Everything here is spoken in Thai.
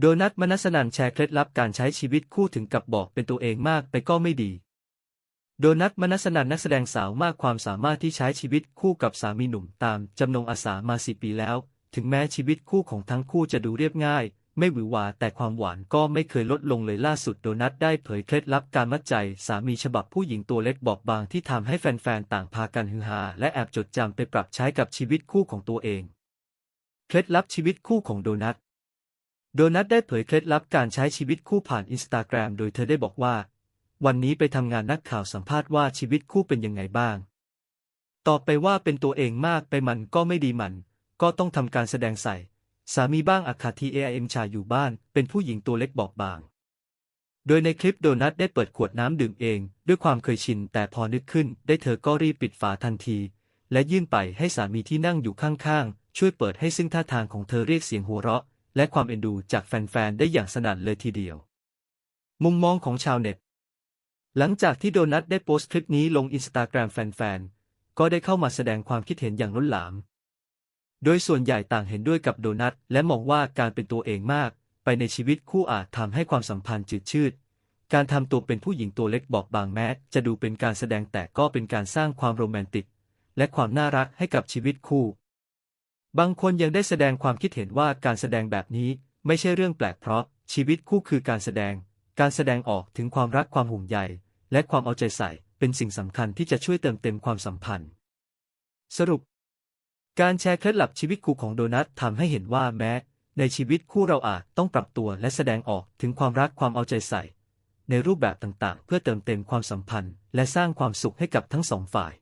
โดนัทมนัสนันแชร์เคล็ดลับการใช้ชีวิตคู่ถึงกับบอกเป็นตัวเองมากไปก็ไม่ดี โดนัทมนัสนันนักแสดงสาวมากความสามารถที่ใช้ชีวิตคู่กับสามีหนุ่มตามจำนงอาสามาสิปีแล้ว ถึงแม้ชีวิตคู่ของทั้งคู่จะดูเรียบง่าย ไม่หวือหวาแต่ความหวานก็ไม่เคยลดลงเลยล่าสุดโดนัทได้เผยเคล็ดลับการมัดใจสามีฉบับผู้หญิงตัวเล็กบอบบางที่ทำให้แฟนๆต่างพากันฮือฮาและแอบจดจำไปปรับใช้กับชีวิตคู่ของตัวเอง เคล็ดลับชีวิตคู่ของโดนัท โดนัทได้เผยเคล็ดลับการใช้ชีวิตคู่ผ่านอินสตาแกรมโดยเธอได้บอกว่า วันนี้ไปทำงานนักข่าวสัมภาษณ์ว่าชีวิตคู่เป็นยังไงบ้าง ตอบไปว่าเป็นตัวเองมากไปมันก็ไม่ดีมัน ก็ต้องทำการแสดงใส่ สามีบ้างอาคาทีเอเอ็มชาอยู่บ้าน เป็นผู้หญิงตัวเล็กบอบบาง โดยในคลิปโดนัทได้เปิดขวดน้ำดื่มเอง ด้วยความเคยชินแต่พอนึกขึ้น ได้เธอก็รีบปิดฝาทันที และยื่นไปให้สามีที่นั่งอยู่ข้างๆช่วยเปิดให้ซึ่งท่าทางของเธอเรียกเสียงหัวเราะ และความเอ็นดูจากแฟนๆ ได้อย่างสนั่นเลยทีเดียว มุมมองของชาวเน็ต หลังจากที่โดนัทได้โพสต์คลิปนี้ลงอินสตาแกรมแฟนๆ ก็ได้เข้ามาแสดงความคิดเห็นอย่างล้นหลาม โดยส่วนใหญ่ต่างเห็นด้วยกับโดนัทและมองว่าการเป็นตัวเองมาก ไปในชีวิตคู่อาจทำให้ความสัมพันธ์จืดชืด การทำตัวเป็นผู้หญิงตัวเล็กบอบบางแม้ จะดูเป็นการแสดงแต่ก็เป็นการสร้างความโรแมนติก และความน่ารักให้กับชีวิตคู่ บางคนยังได้แสดงความคิดเห็นว่าการแสดงแบบนี้ไม่ใช่เรื่องแปลกเพราะชีวิตคู่คือการแสดง การแสดงออกถึงความรักความห่วงใยและความเอาใจใส่เป็นสิ่งสำคัญที่จะช่วยเติมเต็มความสัมพันธ์ สรุป การแชร์เคล็ดลับชีวิตคู่ของโดนัททำให้เห็นว่าแม้ ในชีวิตคู่เราอาจต้องปรับตัวและแสดงออกถึงความรักความเอาใจใส่ ในรูปแบบต่างๆ เพื่อเติมเต็มความสัมพันธ์ และสร้างความสุขให้กับทั้งสองฝ่าย